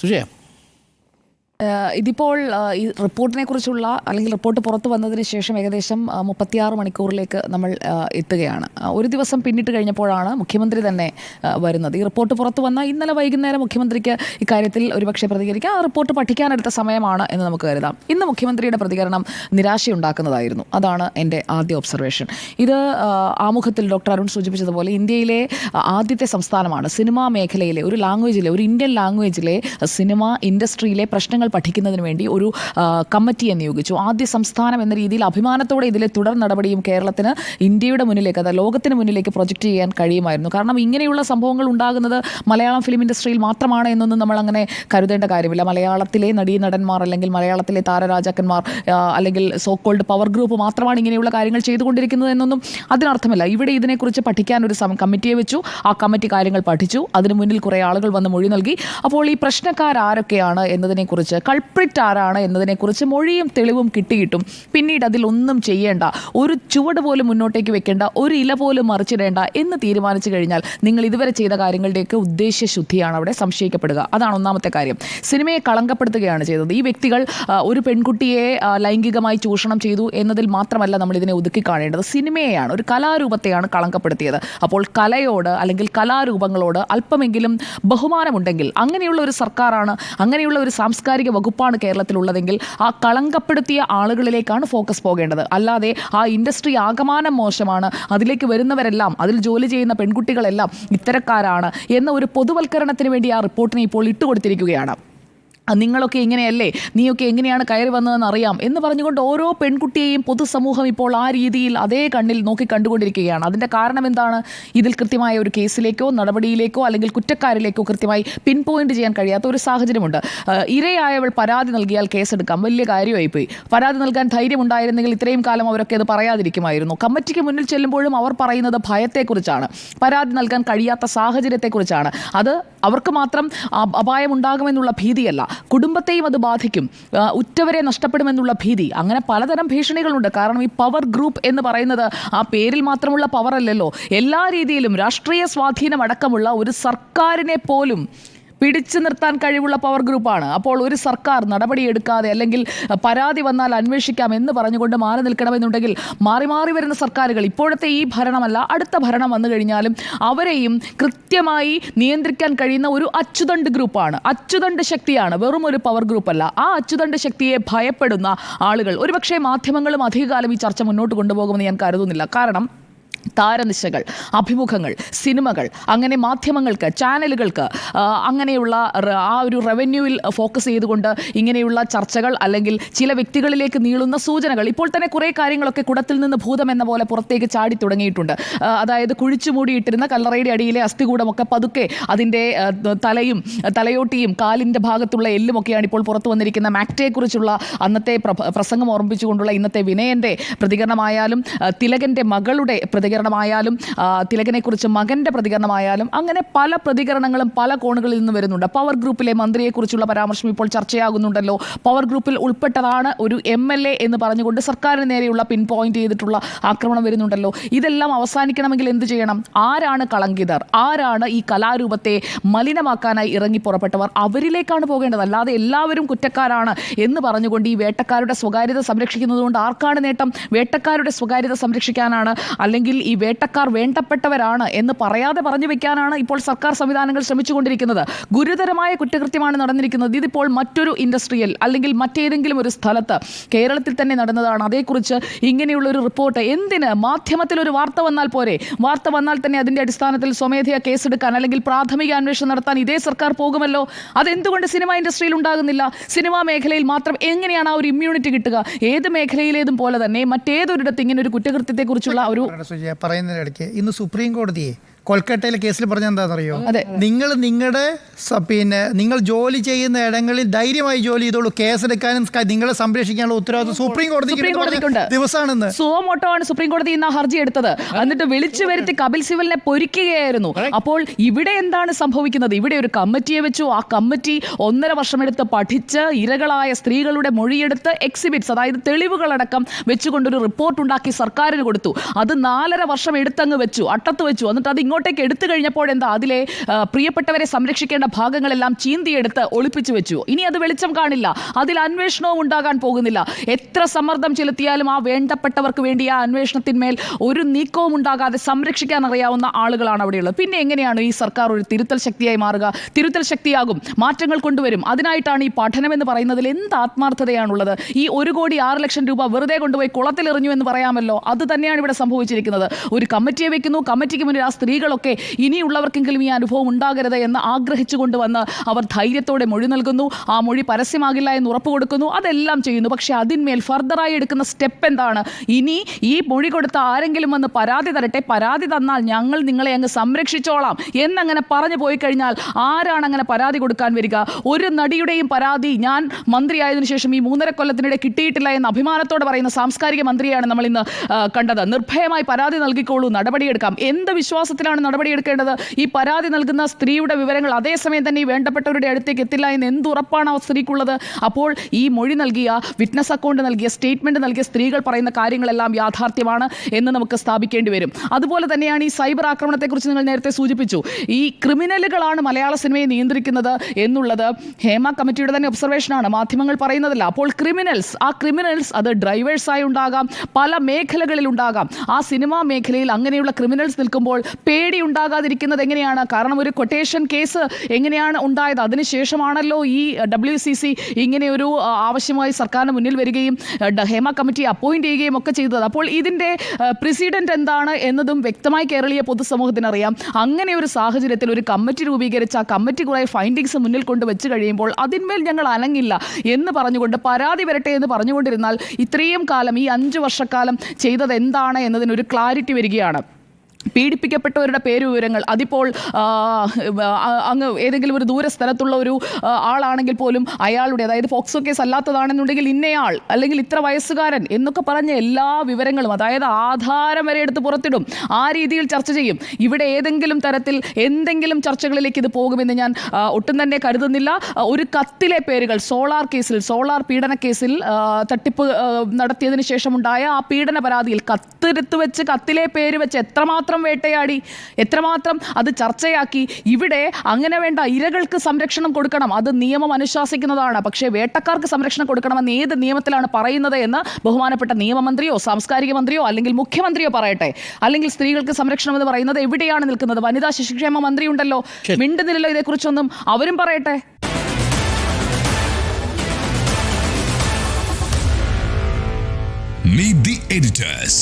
Sugemo. ഇതിപ്പോൾ ഈ റിപ്പോർട്ടിനെ കുറിച്ചുള്ള അല്ലെങ്കിൽ റിപ്പോർട്ട് പുറത്തു വന്നതിന് ശേഷം ഏകദേശം മുപ്പത്തിയാറ് മണിക്കൂറിലേക്ക് നമ്മൾ എത്തുകയാണ്. ഒരു ദിവസം പിന്നിട്ട് കഴിഞ്ഞപ്പോഴാണ് മുഖ്യമന്ത്രി തന്നെ വരുന്നത്. ഈ റിപ്പോർട്ട് പുറത്തു വന്ന ഇന്നലെ വൈകുന്നേരം മുഖ്യമന്ത്രിക്ക് ഇക്കാര്യത്തിൽ ഒരുപക്ഷെ പ്രതികരിക്കാം. ആ റിപ്പോർട്ട് പഠിക്കാനെടുത്ത സമയമാണ് എന്ന് നമുക്ക് കരുതാം. ഇന്ന് മുഖ്യമന്ത്രിയുടെ പ്രതികരണം നിരാശയുണ്ടാക്കുന്നതായിരുന്നു. അതാണ് എന്റെ ആദ്യ ഒബ്സർവേഷൻ. ഇത് ആമുഖത്തിൽ ഡോക്ടർ അരുൺ സൂചിപ്പിച്ചതുപോലെ ഇന്ത്യയിലെ ആദ്യത്തെ സംസ്ഥാനമാണ് സിനിമാ മേഖലയിലെ ഒരു ലാംഗ്വേജിലെ ഒരു ഇന്ത്യൻ ലാംഗ്വേജിലെ സിനിമ ഇൻഡസ്ട്രിയിലെ പ്രശ്നങ്ങൾ പഠിക്കുന്നതിന് വേണ്ടി ഒരു കമ്മിറ്റിയെ നിയോഗിച്ചു. ആദ്യ സംസ്ഥാനം എന്ന രീതിയിൽ അഭിമാനത്തോടെ ഇതിലെ തുടർ നടപടിയും കേരളത്തിന് ഇന്ത്യയുടെ മുന്നിലേക്ക് അതായത് ലോകത്തിന് മുന്നിലേക്ക് പ്രൊജക്റ്റ് ചെയ്യാൻ കഴിയുമായിരുന്നു. കാരണം ഇങ്ങനെയുള്ള സംഭവങ്ങൾ ഉണ്ടാകുന്നത് മലയാളം ഫിലിം ഇൻഡസ്ട്രിയിൽ മാത്രമാണ് എന്നൊന്നും നമ്മൾ അങ്ങനെ കരുതേണ്ട കാര്യമില്ല. മലയാളത്തിലെ നടീ നടന്മാർ അല്ലെങ്കിൽ മലയാളത്തിലെ താരരാജാക്കന്മാർ അല്ലെങ്കിൽ സോക്കോൾഡ് പവർ ഗ്രൂപ്പ് മാത്രമാണ് ഇങ്ങനെയുള്ള കാര്യങ്ങൾ ചെയ്തുകൊണ്ടിരിക്കുന്നത് എന്നൊന്നും അതിനർത്ഥമില്ല. ഇവിടെ ഇതിനെക്കുറിച്ച് പഠിക്കാൻ ഒരു കമ്മിറ്റിയെ വെച്ചു. ആ കമ്മിറ്റി കാര്യങ്ങൾ പഠിച്ചു. അതിന് മുന്നിൽ കുറേ ആളുകൾ വന്ന് മൊഴി നൽകി. അപ്പോൾ ഈ പ്രശ്നക്കാരാരൊക്കെയാണ് എന്നതിനെക്കുറിച്ച് കൾപ്രിറ്റ് ആരാണ് എന്നതിനെക്കുറിച്ച് മൊഴിയും തെളിവും കിട്ടിയിട്ടും പിന്നീട് അതിലൊന്നും ചെയ്യേണ്ട ഒരു ചുവട് പോലും മുന്നോട്ടേക്ക് വെക്കേണ്ട ഒരു ഇല പോലും മറിച്ചിടേണ്ട എന്ന് തീരുമാനിച്ചു കഴിഞ്ഞാൽ നിങ്ങൾ ഇതുവരെ ചെയ്ത കാര്യങ്ങളുടെയൊക്കെ ഉദ്ദേശ്യ ശുദ്ധിയാണ് അവിടെ സംശയിക്കപ്പെടുക. അതാണ് ഒന്നാമത്തെ കാര്യം. സിനിമയെ കളങ്കപ്പെടുത്തുകയാണ് ചെയ്തത്. ഈ വ്യക്തികൾ ഒരു പെൺകുട്ടിയെ ലൈംഗികമായി ചൂഷണം ചെയ്തു എന്നതിൽ മാത്രമല്ല നമ്മൾ ഇതിനെ ഒതുക്കി കാണേണ്ടത്. സിനിമയെയാണ് ഒരു കലാരൂപത്തെയാണ് കളങ്കപ്പെടുത്തിയത്. അപ്പോൾ കലയോട് അല്ലെങ്കിൽ കലാരൂപങ്ങളോട് അല്പമെങ്കിലും ബഹുമാനമുണ്ടെങ്കിൽ അങ്ങനെയുള്ള ഒരു സർക്കാരാണ് അങ്ങനെയുള്ള ഒരു സാംസ്കാരിക വകുപ്പാണ് കേരളത്തിലുള്ളതെങ്കിൽ ആ കളങ്കപ്പെടുത്തിയ ആളുകളിലേക്കാണ് ഫോക്കസ് പോകേണ്ടത്. അല്ലാതെ ആ ഇൻഡസ്ട്രി ആകമാനം മോശമാണ്. അതിലേക്ക് വരുന്നവരെല്ലാം അതിൽ ജോലി ചെയ്യുന്ന പെൺകുട്ടികളെല്ലാം ഇത്തരക്കാരാണ് എന്ന ഒരു പൊതുവൽക്കരണത്തിന് വേണ്ടി ആ റിപ്പോർട്ടിനെ ഇപ്പോൾ ഇട്ടുകൊടുത്തിരിക്കുകയാണ്. നിങ്ങളൊക്കെ ഇങ്ങനെയല്ലേ? നീയൊക്കെ എങ്ങനെയാണ് കയറി വന്നതെന്ന് അറിയാം എന്ന് പറഞ്ഞുകൊണ്ട് ഓരോ പെൺകുട്ടിയെയും പൊതുസമൂഹം ഇപ്പോൾ ആ രീതിയിൽ അതേ കണ്ണിൽ നോക്കി കണ്ടുകൊണ്ടിരിക്കുകയാണ്. അതിന്റെ കാരണം എന്താണ്? ഇതിൽ കൃത്യമായ ഒരു കേസിലേക്കോ നടപടിയിലേക്കോ അല്ലെങ്കിൽ കുറ്റക്കാരിലേക്കോ കൃത്യമായി പിൻ പോയിന്റ് ചെയ്യാൻ കഴിയാത്ത ഒരു സാഹചര്യമുണ്ട്. ഇരയായവൾ പരാതി നൽകിയാൽ കേസെടുക്കാം. വലിയ കാര്യമായി പോയി പരാതി നൽകാൻ ധൈര്യമുണ്ടായിരുന്നെങ്കിൽ ഇത്രയും കാലം അവരൊക്കെ അത് പറയാതിരിക്കുമായിരുന്നു. കമ്മിറ്റിക്ക് മുന്നിൽ ചെല്ലുമ്പോഴും അവർ പറയുന്നത് ഭയത്തെക്കുറിച്ചാണ്. പരാതി നൽകാൻ കഴിയാത്ത സാഹചര്യത്തെക്കുറിച്ചാണ്. അത് അവർക്ക് മാത്രം അപായമുണ്ടാകുമെന്നുള്ള ഭീതിയല്ല. കുടുംബത്തെയും അത് ബാധിക്കും. ഉറ്റവരെ നഷ്ടപ്പെടുമെന്നുള്ള ഭീതി. അങ്ങനെ പലതരം ഭീഷണികളുണ്ട്. കാരണം ഈ പവർ ഗ്രൂപ്പ് എന്ന് പറയുന്നത് ആ പേരിൽ മാത്രമുള്ള പവർ അല്ലല്ലോ എല്ലാ രീതിയിലും രാഷ്ട്രീയ സ്വാധീനം അടക്കമുള്ള ഒരു സർക്കാരിനെ പോലും പിടിച്ചു നിർത്താൻ കഴിവുള്ള പവർ ഗ്രൂപ്പാണ് അപ്പോൾ ഒരു സർക്കാർ നടപടിയെടുക്കാതെ അല്ലെങ്കിൽ പരാതി വന്നാൽ അന്വേഷിക്കാം എന്ന് പറഞ്ഞുകൊണ്ട് മാറി നിൽക്കണമെന്നുണ്ടെങ്കിൽ മാറി മാറി വരുന്ന സർക്കാരുകൾ ഇപ്പോഴത്തെ ഈ ഭരണമല്ല അടുത്ത ഭരണം വന്നു കഴിഞ്ഞാലും അവരെയും കൃത്യമായി നിയന്ത്രിക്കാൻ കഴിയുന്ന ഒരു അച്ചുതണ്ട് ഗ്രൂപ്പാണ് അച്ചുതണ്ട് ശക്തിയാണ് വെറും ഒരു പവർ ഗ്രൂപ്പല്ല ആ അച്ചുതണ്ട് ശക്തിയെ ഭയപ്പെടുന്ന ആളുകൾ. ഒരുപക്ഷെ മാധ്യമങ്ങളും അധികകാലം ഈ ചർച്ച മുന്നോട്ട് കൊണ്ടുപോകുമെന്ന് ഞാൻ കരുതുന്നില്ല. കാരണം താരനിശകൾ അഭിമുഖങ്ങൾ സിനിമകൾ അങ്ങനെ മാധ്യമങ്ങൾക്ക് ചാനലുകൾക്ക് അങ്ങനെയുള്ള ആ ഒരു റവന്യൂവിൽ ഫോക്കസ് ചെയ്തുകൊണ്ട് ഇങ്ങനെയുള്ള ചർച്ചകൾ അല്ലെങ്കിൽ ചില വ്യക്തികളിലേക്ക് നീളുന്ന സൂചനകൾ. ഇപ്പോൾ തന്നെ കുറേ കാര്യങ്ങളൊക്കെ കുടത്തിൽ നിന്ന് ഭൂതം എന്ന പോലെ പുറത്തേക്ക് ചാടി തുടങ്ങിയിട്ടുണ്ട്. അതായത് കുഴിച്ചു മൂടിയിട്ടിരുന്ന കല്ലറയുടെ അടിയിലെ അസ്ഥികൂടമൊക്കെ പതുക്കെ അതിന്റെ തലയും തലയോട്ടിയും കാലിന്റെ ഭാഗത്തുള്ള എല്ലുമൊക്കെയാണ് ഇപ്പോൾ പുറത്തു വന്നിരിക്കുന്ന മാക്ടയെക്കുറിച്ചുള്ള അന്നത്തെ പ്രസംഗം ഓർമ്മിപ്പിച്ചുകൊണ്ടുള്ള ഇന്നത്തെ വിനയന്റെ പ്രതികരണമായാലും തിലകന്റെ മകളുടെ പ്രതികരണമായാലും തിലകനെക്കുറിച്ച് മകന്റെ പ്രതികരണമായാലും അങ്ങനെ പല പ്രതികരണങ്ങളും പല കോണുകളിൽ നിന്ന് വരുന്നുണ്ട്. പവർ ഗ്രൂപ്പിലെ മന്ത്രിയെക്കുറിച്ചുള്ള പരാമർശം ഇപ്പോൾ ചർച്ചയാകുന്നുണ്ടല്ലോ. പവർ ഗ്രൂപ്പിൽ ഉൾപ്പെട്ടതാണ് ഒരു എം എൽ എ എന്ന് പറഞ്ഞുകൊണ്ട് സർക്കാരിന് നേരെയുള്ള പിൻ പോയിന്റ് ചെയ്തിട്ടുള്ള ആക്രമണം വരുന്നുണ്ടല്ലോ. ഇതെല്ലാം അവസാനിക്കണമെങ്കിൽ എന്ത് ചെയ്യണം? ആരാണ് കളങ്കിതർ ആരാണ് ഈ കലാരൂപത്തെ മലിനമാക്കാനായി ഇറങ്ങി പുറപ്പെട്ടവർ? അവരിലേക്കാണ് പോകേണ്ടത്. അല്ലാതെ എല്ലാവരും കുറ്റക്കാരാണ് എന്ന് പറഞ്ഞുകൊണ്ട് ഈ വേട്ടക്കാരുടെ സ്വകാര്യത സംരക്ഷിക്കുന്നതുകൊണ്ട് ആർക്കാണ് നേട്ടം? വേട്ടക്കാരുടെ സ്വകാര്യത സംരക്ഷിക്കാനാണ് അല്ലെങ്കിൽ ഈ വേട്ടക്കാർ വേണ്ടപ്പെട്ടവരാണ് എന്ന് പറയാതെ പറഞ്ഞു വെക്കാനാണ് ഇപ്പോൾ സർക്കാർ സംവിധാനങ്ങൾ ശ്രമിച്ചുകൊണ്ടിരിക്കുന്നത്. ഗുരുതരമായ കുറ്റകൃത്യമാണ് നടന്നിരിക്കുന്നത്. ഇതിപ്പോൾ മറ്റൊരു ഇൻഡസ്ട്രിയൽ അല്ലെങ്കിൽ മറ്റേതെങ്കിലും ഒരു സ്ഥലത്ത് കേരളത്തിൽ തന്നെ നടന്നതാണ്. അതേക്കുറിച്ച് ഇങ്ങനെയുള്ള ഒരു റിപ്പോർട്ട് എന്തിന്? മാധ്യമത്തിൽ ഒരു വാർത്ത വന്നാൽ പോരെ. വാർത്ത വന്നാൽ തന്നെ അതിന്റെ അടിസ്ഥാനത്തിൽ സ്വമേധയാ കേസെടുക്കാൻ അല്ലെങ്കിൽ പ്രാഥമിക അന്വേഷണം നടത്താൻ ഇതേ സർക്കാർ പോകുമല്ലോ? അതെന്തുകൊണ്ട് സിനിമ ഇൻഡസ്ട്രിയിൽ ഉണ്ടാകുന്നില്ല? സിനിമാ മേഖലയിൽ മാത്രം എങ്ങനെയാണ് ആ ഒരു ഇമ്മ്യൂണിറ്റി കിട്ടുക? ഏത് മേഖലയിലേതും പോലെ തന്നെ മറ്റേതൊരിടത്ത് ഇങ്ങനെ ഒരു കുറ്റകൃത്യത്തെക്കുറിച്ചുള്ള ഒരു പറയുന്നതിനിടയ്ക്ക് ഇന്ന് സുപ്രീം കോടതിയെ കൊൽക്കത്തയിലെ കേസിൽ പറഞ്ഞ എന്താണെന്നറിയോ അതെ. നിങ്ങൾ നിങ്ങളുടെ പിന്നെ നിങ്ങൾ ജോലി ചെയ്യുന്ന ഇടങ്ങളിൽ ധൈര്യമായി ജോലി ചെയ്തോളൂ. കേസെടുക്കാനും നിങ്ങളെ സംരക്ഷിക്കാനുള്ള ഉത്തരവാദിത്വം സുപ്രീം കോടതി. ദിവസമാണെന്ന് ആണ് സുപ്രീം കോടതി ഇന്ന് ഹർജി എടുത്തത്. എന്നിട്ട് വിളിച്ചു വരുത്തി കപിൽ സിവലിനെ പൊരിക്കുകയായിരുന്നു. അപ്പോൾ ഇവിടെ എന്താണ് സംഭവിക്കുന്നത്? ഇവിടെ ഒരു കമ്മിറ്റിയെ വെച്ചു. ആ കമ്മിറ്റി ഒന്നര വർഷമെടുത്ത് പഠിച്ച് ഇരകളായ സ്ത്രീകളുടെ മൊഴിയെടുത്ത് എക്സിബിറ്റ്സ് അതായത് തെളിവുകളടക്കം വെച്ചുകൊണ്ടൊരു റിപ്പോർട്ട് ഉണ്ടാക്കി സർക്കാരിന് കൊടുത്തു. അത് നാലര വർഷം എടുത്തങ്ങ് വെച്ചു അട്ടത്ത് വെച്ചു. എന്നിട്ട് അത് ഇങ്ങോട്ട് ഇങ്ങോട്ടേക്ക് എടുത്തു കഴിഞ്ഞപ്പോൾ എന്താ അതിലെ പ്രിയപ്പെട്ടവരെ സംരക്ഷിക്കേണ്ട ഭാഗങ്ങളെല്ലാം ചീന്തിയെടുത്ത് ഒളിപ്പിച്ചു വെച്ചു. ഇനി അത് വെളിച്ചം കാണില്ല. അതിൽ അന്വേഷണവും ഉണ്ടാകാൻ പോകുന്നില്ല. എത്ര സമ്മർദ്ദം ചെലുത്തിയാലും ആ വേണ്ടപ്പെട്ടവർക്ക് വേണ്ടി ആ അന്വേഷണത്തിന്മേൽ ഒരു നീക്കവും ഉണ്ടാകാതെ സംരക്ഷിക്കാൻ അറിയാവുന്ന ആളുകളാണ് അവിടെയുള്ളത്. പിന്നെ എങ്ങനെയാണ് ഈ സർക്കാർ ഒരു തിരുത്തൽ ശക്തിയായി മാറുക? തിരുത്തൽ ശക്തിയാകും. മാറ്റങ്ങൾ കൊണ്ടുവരും. അതിനായിട്ടാണ് ഈ പഠനം എന്ന് പറയുന്നതിൽ എന്ത് ആത്മാർത്ഥതയാണുള്ളത്? ഈ ഒരു കോടി ആറ് ലക്ഷം രൂപ വെറുതെ കൊണ്ടുപോയി കുളത്തിലെറിഞ്ഞു എന്ന് പറയാമല്ലോ? അത് തന്നെയാണ് ഇവിടെ സംഭവിച്ചിരിക്കുന്നത്. ഒരു കമ്മിറ്റിയെ വെക്കുന്നു. കമ്മിറ്റിക്ക് മുന്നിൽ ആ സ്ത്രീകളൊക്കെ ഇനിയുള്ളവർക്കെങ്കിലും ഈ അനുഭവം ഉണ്ടാകരുത് എന്ന് ആഗ്രഹിച്ചു കൊണ്ടുവന്ന് അവർ ധൈര്യത്തോടെ മൊഴി നൽകുന്നു. ആ മൊഴി പരസ്യമാകില്ല എന്ന് ഉറപ്പ് കൊടുക്കുന്നു അതെല്ലാം ചെയ്യുന്നു. പക്ഷേ അതിന്മേൽ ഫർദറായി എടുക്കുന്ന സ്റ്റെപ്പ് എന്താണ്? ഇനി ഈ മൊഴി കൊടുത്ത ആരെങ്കിലും വന്ന് പരാതി തരട്ടെ. പരാതി തന്നാൽ ഞങ്ങൾ നിങ്ങളെ അങ്ങ് സംരക്ഷിച്ചോളാം എന്നങ്ങനെ പറഞ്ഞു പോയി കഴിഞ്ഞാൽ ആരാണ് അങ്ങനെ പരാതി കൊടുക്കാൻ വരിക? ഒരു നടിയുടെയും പരാതി ഞാൻ മന്ത്രിയായതിനു ശേഷം ഈ മൂന്നര കൊല്ലത്തിനിടെ കിട്ടിയിട്ടില്ല എന്ന് അഭിമാനത്തോടെ പറയുന്ന സാംസ്കാരിക മന്ത്രിയാണ് നമ്മൾ ഇന്ന് കണ്ടത്. നിർഭയമായി പരാതി നൽകിക്കോളൂ. നടപടിയെടുക്കാം. എന്ത് വിശ്വാസത്തിലാണ് നടപടിയെടുക്കേണ്ടത്? ഈ പരാതി നൽകുന്ന സ്ത്രീയുടെ വിവരങ്ങൾ അതേസമയം തന്നെ ഈ വേണ്ടപ്പെട്ടവരുടെ അടുത്തേക്ക് എത്തില്ല എന്ന് എന്തുറപ്പാണ് ആ സ്ത്രീക്കുള്ളത്? അപ്പോൾ ഈ മൊഴി നൽകിയ വിറ്റ്നസ് അക്കൗണ്ട് നൽകിയ സ്റ്റേറ്റ്മെന്റ് നൽകിയ സ്ത്രീകൾ പറയുന്ന കാര്യങ്ങളെല്ലാം യാഥാർത്ഥ്യമാണ് എന്ന് നമുക്ക് സ്ഥാപിക്കേണ്ടി വരും. അതുപോലെ തന്നെയാണ് ഈ സൈബർ ആക്രമണത്തെക്കുറിച്ച് നിങ്ങൾ നേരത്തെ സൂചിപ്പിച്ചു. ഈ ക്രിമിനലുകളാണ് മലയാള സിനിമയെ നിയന്ത്രിക്കുന്നത് എന്നുള്ളത് ഹേമ കമ്മിറ്റിയുടെ തന്നെ ഒബ്സർവേഷനാണ് മാധ്യമങ്ങൾ പറയുന്നതല്ല. അപ്പോൾ ക്രിമിനൽസ് ആ ക്രിമിനൽസ് അത് ഡ്രൈവേഴ്സായി ഉണ്ടാകാം. പല മേഖലകളിൽ ഉണ്ടാകാം. ആ സിനിമാ മേഖലയിൽ അങ്ങനെയുള്ള ക്രിമിനൽസ് നിൽക്കുമ്പോൾ പേടി ഉണ്ടാകാതിരിക്കുന്നത് എങ്ങനെയാണ്? കാരണം ഒരു കൊട്ടേഷൻ കേസ് എങ്ങനെയാണ് ഉണ്ടായത്? അതിനുശേഷമാണല്ലോ ഈ ഡബ്ല്യു സി സി ഇങ്ങനെ ഒരു ആവശ്യമായി സർക്കാരിന് മുന്നിൽ വരികയും ഹേമ കമ്മിറ്റി അപ്പോയിന്റ് ചെയ്യുകയും ഒക്കെ ചെയ്തത്. അപ്പോൾ ഇതിന്റെ പ്രസിഡന്റ് എന്താണ് എന്നതും വ്യക്തമായി കേരളീയ പൊതുസമൂഹത്തിന് അറിയാം അങ്ങനെ ഒരു സാഹചര്യത്തിൽ ഒരു കമ്മിറ്റി രൂപീകരിച്ച ആ കമ്മിറ്റി കുറേ ഫൈൻഡിങ്സ് മുന്നിൽ കൊണ്ട് വെച്ച് കഴിയുമ്പോൾ അതിന്മേൽ ഞങ്ങൾ അനങ്ങില്ല എന്ന് പറഞ്ഞുകൊണ്ട് പരാതി വരട്ടെ എന്ന് പറഞ്ഞുകൊണ്ടിരുന്നാൽ ഇത്രയും കാലം ഈ അഞ്ച് വർഷക്കാലം ചെയ്തത് എന്താണ് എന്നതിനൊരു ക്ലാരിറ്റി വരികയാണ്. പീഡിപ്പിക്കപ്പെട്ടവരുടെ പേര് വിവരങ്ങൾ അതിപ്പോൾ അങ്ങ് ഏതെങ്കിലും ഒരു ദൂര സ്ഥലത്തുള്ള ഒരു ആളാണെങ്കിൽ പോലും അയാളുടെ അതായത് ഫോക്സോ കേസ് അല്ലാത്തതാണെന്നുണ്ടെങ്കിൽ ഇന്നയാൾ അല്ലെങ്കിൽ ഇത്ര വയസ്സുകാരൻ എന്നൊക്കെ പറഞ്ഞ എല്ലാ വിവരങ്ങളും അതായത് ആധാരം വരെ എടുത്ത് പുറത്തിടും. ആ രീതിയിൽ ചർച്ച ചെയ്യും. ഇവിടെ ഏതെങ്കിലും തരത്തിൽ എന്തെങ്കിലും ചർച്ചകളിലേക്ക് ഇത് പോകുമെന്ന് ഞാൻ ഒട്ടും തന്നെ കരുതുന്നില്ല. ഒരു കത്തിലെ പേരുകൾ സോളാർ കേസിൽ സോളാർ പീഡന കേസിൽ തട്ടിപ്പ് നടത്തിയതിന് ശേഷം ശേഷമുണ്ടായ ആ പീഡന പരാതിയിൽ കത്തെടുത്ത് വെച്ച് കത്തിലെ പേര് വെച്ച് എത്രമാത്രം വേട്ടയാടി എത്രമാത്രം അത് ചർച്ചയാക്കി. ഇവിടെ അങ്ങനെ വേണ്ട ഇരകൾക്ക് സംരക്ഷണം കൊടുക്കണം. അത് നിയമം അനുശാസിക്കുന്നതാണ്. പക്ഷേ വേട്ടക്കാർക്ക് സംരക്ഷണം കൊടുക്കണമെന്ന് ഏത് നിയമത്തിലാണ് പറയുന്നത് എന്ന് ബഹുമാനപ്പെട്ട നിയമമന്ത്രിയോ സാംസ്കാരിക മന്ത്രിയോ അല്ലെങ്കിൽ മുഖ്യമന്ത്രിയോ പറയട്ടെ. അല്ലെങ്കിൽ സ്ത്രീകൾക്ക് സംരക്ഷണം എന്ന് പറയുന്നത് എവിടെയാണ് നിൽക്കുന്നത്? വനിതാ ശിശുക്ഷേമ മന്ത്രി ഉണ്ടല്ലോ മിണ്ടുന്നില്ലല്ലോ ഇതേക്കുറിച്ചൊന്നും. അവരും പറയട്ടെ. Meet the editors.